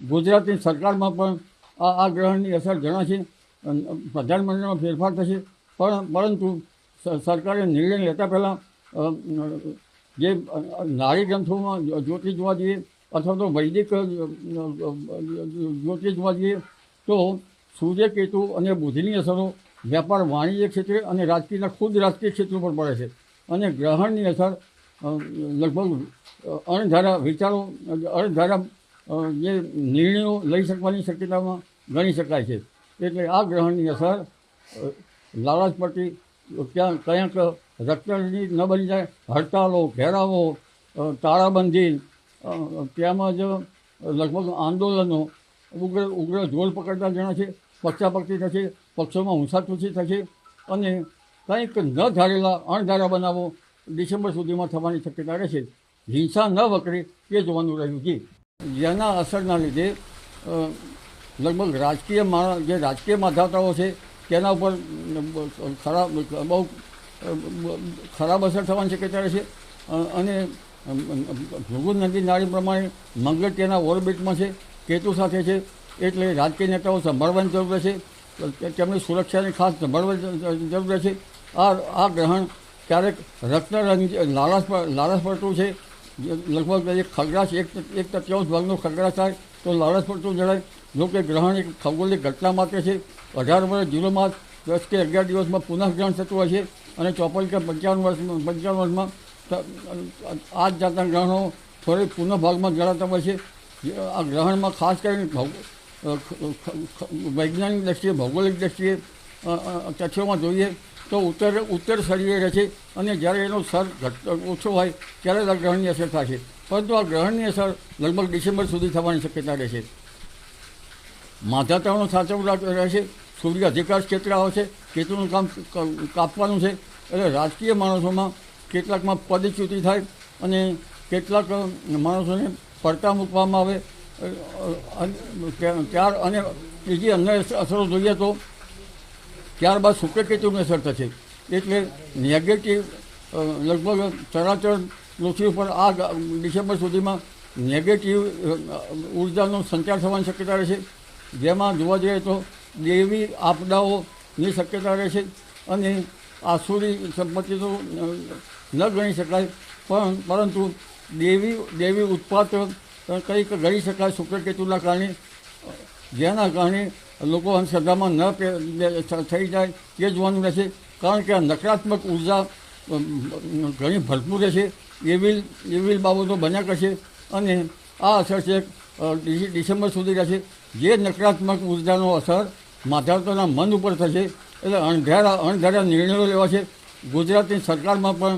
ગુજરાતની સરકારમાં પણ આ આ ગ્રહણની અસર જણાશે પ્રધાનમંત્રીમાં ફેરફાર થશે. પણ પરંતુ સરકારે નિર્ણય લેતા પહેલાં જે નારી ગ્રંથોમાં જ્યોતિ જોવા જઈએ અથવા તો વૈદિક જ્યોતિષ જોવા જઈએ, તો સૂર્ય કેતુ અને બુધની અસરો વ્યાપાર વાણિજ્ય ક્ષેત્રે અને રાજકીયના ખુદ રાજકીય ક્ષેત્રો પર પડે છે. અને ગ્રહણની અસર લગભગ અણધારા વિચારો અણધારા જે નિર્ણયો લઈ શકવાની શક્યતામાં ગણી શકાય છે. એટલે આ ગ્રહણની અસર લાલાચ પડતી ક્યાં, ક્યાંક રક્તની ન બની જાય, હડતાલો, ઘેરાવો તાળાબંધી તેમજ લગભગ આંદોલનો, ઉગ્ર ઉગ્ર જોર પકડતા જણા છે પક્ષાપક્ષી થશે, પક્ષોમાં હુંસાતુસી થશે અને કંઈક ન ધારેલા અણધારા બનાવો ડિસેમ્બર સુધીમાં થવાની શક્યતા રહેશે. હિંસા ન વકરે એ જોવાનું રહ્યું છે જેના અસરના લીધે લગભગ રાજકીય જે રાજકીય માધાતાઓ છે, તેના ઉપર ખરાબ, બહુ, ખરાબ અસર થવાની શક્યતા છે. અને ભૃગુ નદી નાળી પ્રમાણે મંગળ તેના ઓર્બિટમાં છે, કેતુ સાથે છે, એટલે રાજકીય નેતાઓ સંભાળવાની જરૂર રહેશે. તેમની સુરક્ષાની ખાસ સંભાળવાની જરૂર રહેશે. આ આ ગ્રહણ ક્યારેક રક્તરંગ લાલાસ લાલાસ પડતું છે લગભગ એક ખગડાશ એક એક તત્યાંશ ભાગનો ખગડાશ થાય, તો લાળસ પડતું જણાય જો કે ગ્રહણ એક ખગોળની ઘટના માત્ર છે. અઢાર વર્ષ જીરોમાં દસ કે અગિયાર દિવસમાં પુનઃ ગ્રહણ થતું હોય છે અને ચોપન કે પંચાવન વર્ષમાં પંચાવન વર્ષમાં આ જ જાતના ગ્રહણો ફરી પુનઃ ભાગમાં જણાતા હોય છે. આ ગ્રહણમાં ખાસ કરીને વૈજ્ઞાનિક દ્રષ્ટિએ, ભૌગોલિક દ્રષ્ટિએ તથ્યોમાં જોઈએ તો ઉત્તર ઉત્તર સળીએ રહે છે અને જ્યારે એનો સર ઘટ ઓછો હોય ત્યારે જ આ ગ્રહણની અસર છે. પરંતુ આ ગ્રહણની અસર લગભગ ડિસેમ્બર સુધી થવાની શક્યતા રહેશે માધાતાઓનો સાચવ રહે રહેશે સૂર્ય અધિકાર ક્ષેત્ર આવશે કેતુનું કામ કાપવાનું છે. એટલે રાજકીય માણસોમાં કેટલાકમાં પદચ્યુતિ થાય અને કેટલાક માણસોને પડતા મૂકવામાં આવે. ત્યાર અને બીજી અન્ય અસરો જોઈએ તો ત્યારબાદ શુક્રકેતુની અસર થશે. એટલે નેગેટિવ લગભગ ચરાચર પૃથ્વી ઉપર આ ડિસેમ્બર સુધીમાં નેગેટિવ ઉર્જાનો સંચાર થવાની શક્યતા રહેશે. જેમાં જોવા જઈએ તો દેવી આપદાઓની શક્યતા રહેશે અને આસુરી સંપત્તિ તો ન ગણી શકાય. પણ, પરંતુ દેવી દેવી ઉત્પાત કંઈક ગણી શકાય શુક્રકેતુના કારણે. જેના કારણે લોકો અંધશ્રદ્ધામાં ન થઈ જાય, તે જોવાનું રહેશે. કારણ કે આ નકારાત્મક ઊર્જા ઘણી ભરપૂર રહેશે. એવી એવી બાબતો બન્યા કરશે અને આ અસર છે ડિસેમ્બર સુધી રહેશે. જે નકારાત્મક ઉર્જાનો અસર માધાવતોના મન ઉપર થશે, એટલે અણધારા અણધારા નિર્ણયો લેવા છે ગુજરાતની સરકારમાં પણ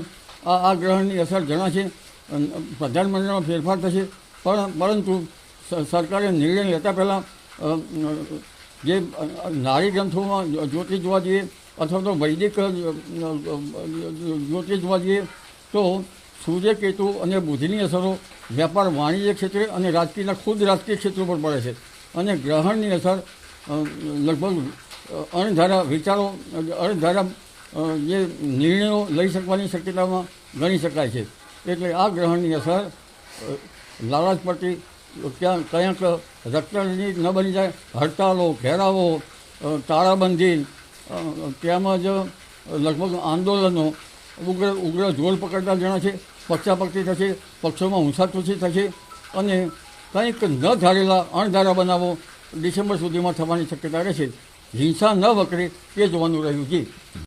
આ આ ગ્રહણની અસર જણાશે. પ્રધાનમંત્રીમાં ફેરફાર થશે. પણ પરંતુ સરકારે નિર્ણય લેતા પહેલાં જે અ, ગ્રંથોમાં જ્યો- જ્યોતિષ જોવા જઈએ અથવા તો વૈદિક જ્યોતિષ જોવા જઈએ તો સૂર્ય કેતુ અને બુદ્ધિની અસરો વ્યાપાર વાણિજ્ય ક્ષેત્રે અને રાજકીયના ખુદ રાજકીય ક્ષેત્રો પર પડે છે. અને ગ્રહણની અસર લગભગ અણધારા વિચારો અણધારા જે નિર્ણયો લઈ શકવાની શક્યતામાં ગણી શકાય છે. એટલે આ ગ્રહણની અસર અ, લાલાચ પડતી ક્યાં કંઈક રક્તની ન બની જાય, હડતાલો, ઘેરાવો તાળાબંધી તેમજ લગભગ આંદોલનો, ઉગ્ર ઉગ્ર જોર પકડતા જણા છે, પક્ષાપક્ષી થશે, પક્ષોમાં હુંસાતુસી થશે અને કંઈક ન ધારેલા અણધારા બનાવો ડિસેમ્બર સુધીમાં થવાની શક્યતા રહેશે. હિંસા ન વકરે એ જોવાનું રહ્યું છે